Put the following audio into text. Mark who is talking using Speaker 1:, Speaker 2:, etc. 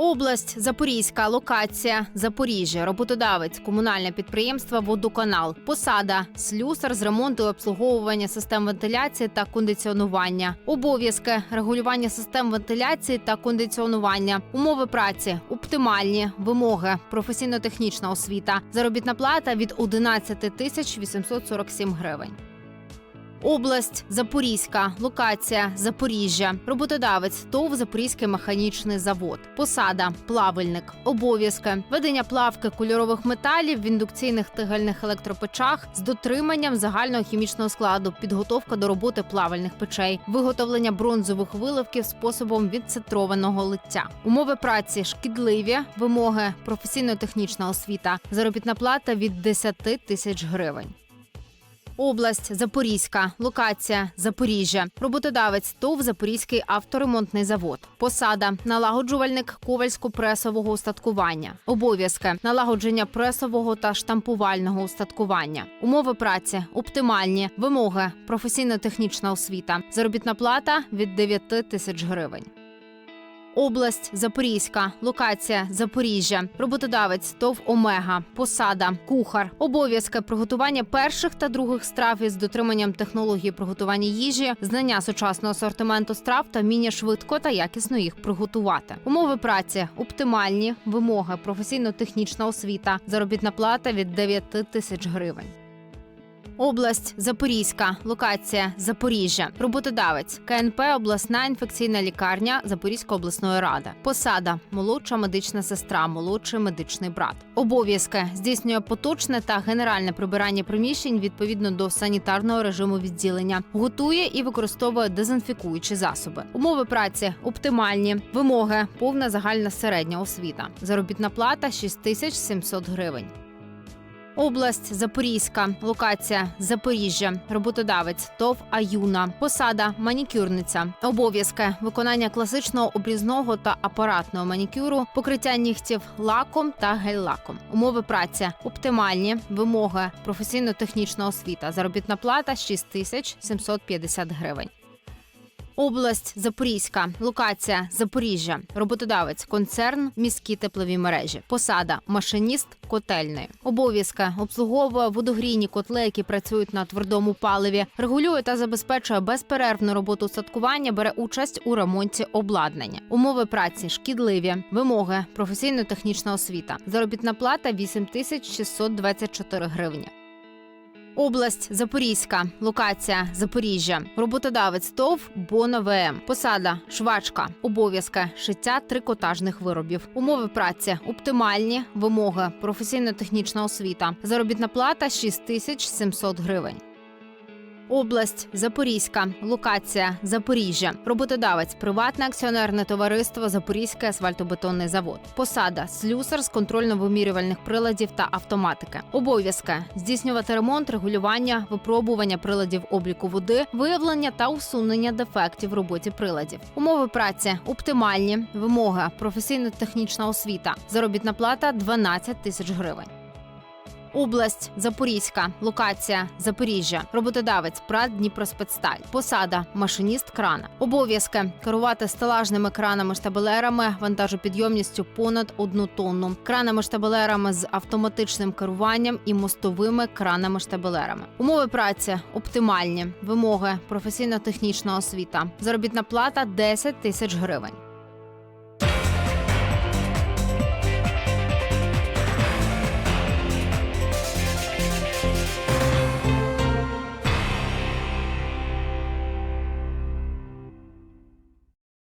Speaker 1: Область Запорізька локація. Запоріжжя, роботодавець, комунальне підприємство Водоканал, посада, слюсар з ремонту і обслуговування систем вентиляції та кондиціонування, обов'язки регулювання систем вентиляції та кондиціонування, умови праці, оптимальні. Вимоги, професійно-технічна освіта, заробітна плата від 11 тисяч 847 гривень. Область Запорізька, локація Запоріжжя, роботодавець ТОВ Запорізький механічний завод, посада, плавильник, обов'язки, ведення плавки кольорових металів в індукційних тигельних електропечах з дотриманням загального хімічного складу, підготовка до роботи плавильних печей, виготовлення бронзових виливків способом відцитрованого лиття, умови праці шкідливі, вимоги, професійно-технічна освіта, заробітна плата від 10 тисяч гривень. Область Запорізька, локація Запоріжжя, роботодавець ТОВ Запорізький авторемонтний завод, посада, налагоджувальник ковальсько-пресового устаткування, обов'язки, налагодження пресового та штампувального устаткування, умови праці, оптимальні, вимоги, професійно-технічна освіта, заробітна плата від 9 тисяч гривень. Область Запорізька, локація Запоріжжя, роботодавець ТОВ Омега, посада, кухар, обов'язки приготування перших та других страв із дотриманням технології приготування їжі, знання сучасного асортименту страв та вміння швидко та якісно їх приготувати. Умови праці оптимальні, вимоги, професійно-технічна освіта, заробітна плата від 9 тисяч гривень. Область Запорізька, локація Запоріжжя, роботодавець КНП обласна інфекційна лікарня Запорізької обласної ради. Посада молодша медична сестра, молодший медичний брат. Обов'язки здійснює поточне та генеральне прибирання приміщень відповідно до санітарного режиму відділення. Готує і використовує дезінфікуючі засоби. Умови праці оптимальні, вимоги, повна загальна середня освіта. Заробітна плата 6700 гривень. Область Запорізька, локація Запоріжжя, роботодавець ТОВ Аюна, посада манікюрниця, обов'язки виконання класичного обрізного та апаратного манікюру, покриття нігтів лаком та гель-лаком. Умови праці оптимальні, вимоги, професійно-технічна освіта, заробітна плата 6750 гривень. Область Запорізька, локація Запоріжжя, роботодавець, концерн, міські теплові мережі, посада, машиніст котельної, обов'язки обслуговує водогрійні котли, які працюють на твердому паливі, регулює та забезпечує безперервну роботу садкування, бере участь у ремонті обладнання, умови праці шкідливі, вимоги, професійно-технічна освіта, заробітна плата 8624 гривні. Область Запорізька, локація Запоріжжя, роботодавець ТОВ БОНОВМ. Посада швачка, обов'язки, шиття трикотажних виробів, умови праці, оптимальні вимоги, професійно-технічна освіта, заробітна плата 6700 гривень. Область Запорізька, локація Запоріжжя, роботодавець, приватне акціонерне товариство Запорізький асфальтобетонний завод, посада, слюсар з контрольно-вимірювальних приладів та автоматики, обов'язки здійснювати ремонт, регулювання, випробування приладів обліку води, виявлення та усунення дефектів в роботі приладів, умови праці оптимальні, вимоги, професійно-технічна освіта, заробітна плата 12 тисяч гривень. Область Запорізька, локація Запоріжжя, роботодавець ПРАТ Дніпроспецсталь, посада, машиніст крана, обов'язки керувати стелажними кранами-штабелерами вантажопідйомністю понад одну тонну, кранами-штабелерами з автоматичним керуванням і мостовими кранами-штабелерами. Умови праці оптимальні, вимоги, професійно-технічна освіта, заробітна плата 10 тисяч гривень.